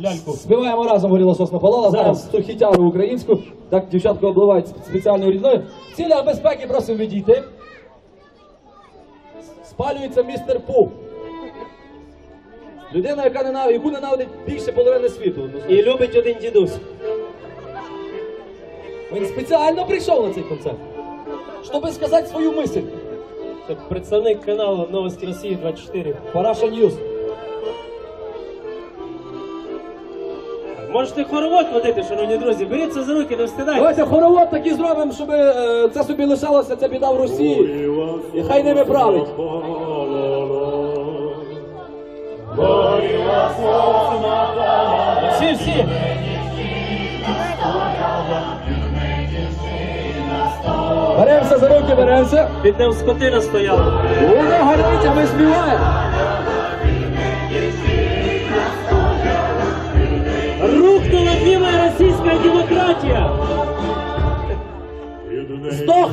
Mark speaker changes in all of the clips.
Speaker 1: ляльку.
Speaker 2: Співаємо разом горіла сосна палала. Зараз цю хітяру українську. Так дівчатка обливають спеціальною рідною. В цілях безпеки просимо відійти. Спалюється містер Пу. Людина, яка ненавидить, яку ненавидить більше половини світу.
Speaker 1: І любить один дідусь.
Speaker 2: Він спеціально прийшов на цей концерт, щоб сказати свою мисль.
Speaker 1: Це представник каналу Новості Росії 24.
Speaker 2: Параша Ньюс.
Speaker 1: Можете хоровод водити, шановні друзі. Беріться за руки, не встидайте.
Speaker 2: Давайте хоровод такий зробимо, щоб е, це собі лишалося, ця біда в Росії. І хай ними править.
Speaker 1: Всі, всі.
Speaker 2: Беремося за руки, беремося.
Speaker 1: Під ним скотина стояла.
Speaker 2: Воно горить, а ми співаємо.
Speaker 1: Російська демократія. І.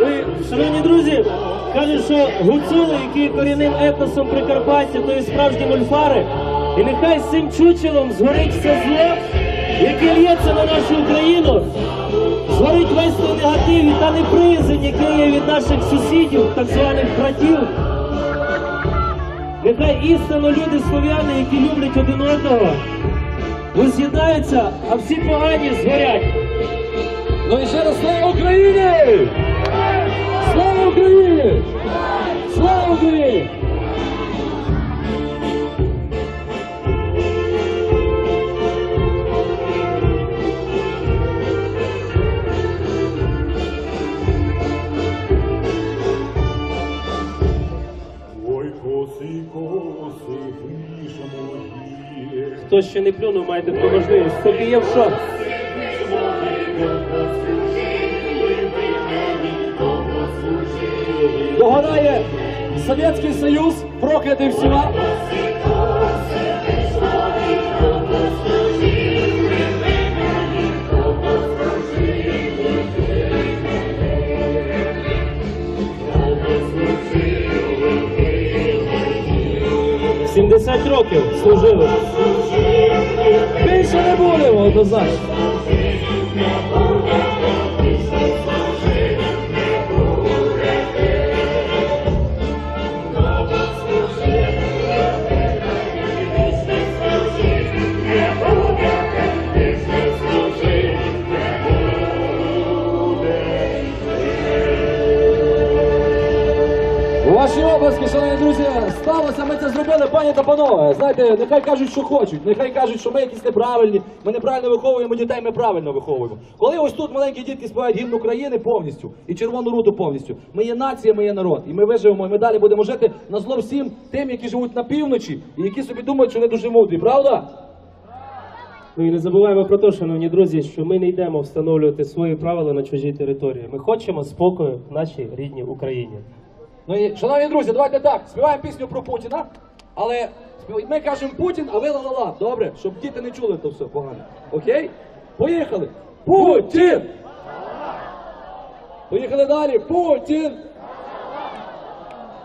Speaker 1: Ну і, шановні друзі, кажуть, що гуцули, які корінним етносом Прикарпаття, то є справжні мульфари. І нехай з цим чучелом згорить все зло, яке лється на нашу Україну. Згорить весь той негатив і та неприязнь, який є від наших сусідів, так званих братів. Нехай істинно люди слов'яни, які люблять один одного, воз'єднаються, а всі погані згорять.
Speaker 2: Ну і ще раз слава Україні!
Speaker 1: Хто ще не плюнув, має таку можливість. Собі є в шок.
Speaker 2: Догорає Совєтський Союз, проклятий всіма.
Speaker 1: – 70 років служили.
Speaker 2: Більше не будемо, однозначно. Ваші обласки, шановні друзі, сталося, ми це зробили, пані та панове. Знаєте, нехай кажуть, що хочуть, нехай кажуть, що ми якісь неправильні, ми неправильно виховуємо дітей, ми правильно виховуємо. Коли ось тут маленькі дітки співають гімн України повністю і червону руту повністю. Ми є нація, ми є народ, і ми виживемо, і ми далі будемо жити на зло всім тим, які живуть на півночі, і які собі думають, що вони дуже мудрі, правда?
Speaker 1: Ну і не забуваємо про те, шановні друзі, що ми не йдемо встановлювати свої правила на чужій території. Ми хочемо спокою в нашій рідній Україні.
Speaker 2: Ну і шановні друзі, давайте так, співаємо пісню про Путіна, але ми кажемо Путін, а ви ла-ла-ла. Добре, щоб діти не чули то все погано. Окей? Поїхали! Путін! Поїхали далі! Путін!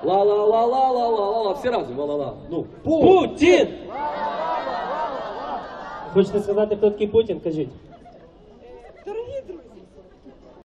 Speaker 2: Ла-ла-ла-ла-ла-ла-ла. Всі разом ла-ла-ла. Ну,
Speaker 1: Путін! Хочете сказати, хто такий Путін? Кажіть.